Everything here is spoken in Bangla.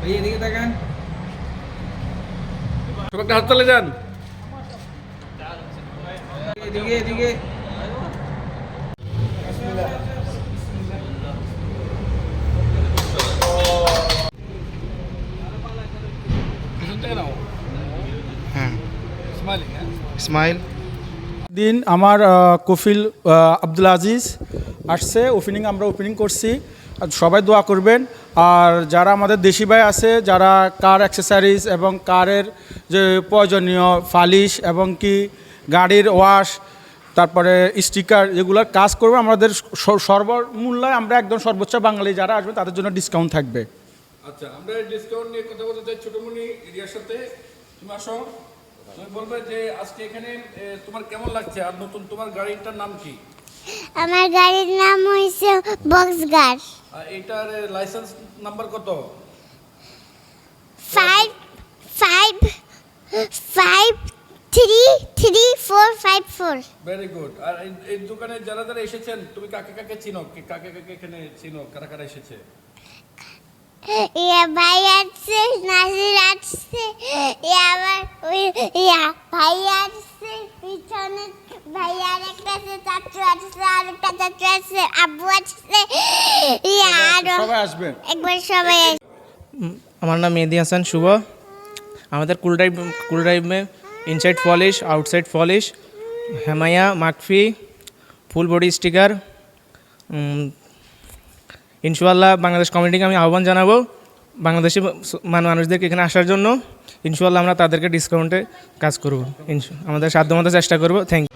ভাই এদিকে তাকান। একটা হাততালে যান? এদিকে এদিকে। হ্যাঁ। স্মাইলিং হ্যাঁ? স্মাইল দিন আমার কফিল আব্দুল আজিজ আসছে। ওপেনিং আমরা ওপেনিং করছি। আর সবাই দোয়া করবেন। আর যারা আমাদের দেশি ভাই আছে যারা কার অ্যাক্সেসরিজ এবং কারের যে প্রয়োজনীয় ফালিশ এবং কি গাড়ির ওয়াশ তারপরে স্টিকার এগুলোর কাজ করবে আমাদের সর্বমূল্যে আমরা একদম সর্বোচ্চ বাঙালি যারা আসবে তাদের জন্য ডিসকাউন্ট থাকবে। আচ্ছা আমরা ডিসকাউন্ট নিয়ে কথা বলতে চাই ছোটমণি এরিয়ার সাথে। তুমি আসো। তুমি বলবে যে আজকে এখানে তোমার কেমন লাগছে? আর নতুন তোমার গাড়িটার নাম কি? আমার গাড়ির নাম হয়েছে বক্সগার আর এইটার লাইসেন্স নাম্বার কত? Five five five three three four five four very good আর এই এই দোকানে যারা যারা এসেছেন তুমি কাকে কাকে চিনো? কি কাকে কাকে এখানে চিনো? কারা কারা এসেছে? ইয়া ভাই আসছে নাজির আসছে ইয়া আবার ইয়া ভাই আসছে পিছনে ভাই আর একটা আছে চাচু আসছে আর একটা চাচু আসছে আব্বু আসছে ইয়া আরো সবাই আসবেন একবার সবাই আসছে আমার নাম মেহেদি হাসান শুভ আমাদের কুল ড্রাইভ কুল ড্রাইভ में inside polish outside polish হেমায়া মাকফি full body sticker ইনশাল্লাহ বাংলাদেশ কমিউনিটিকে আমি আহ্বান জানাবো বাংলাদেশি মান মানুষদেরকে এখানে আসার জন্য ইনশাল্লাহ আমরা তাদেরকে ডিসকাউন্টে কাজ করব ইনশা আমাদের সাধ্যমতো চেষ্টা করবো থ্যাংক ইউ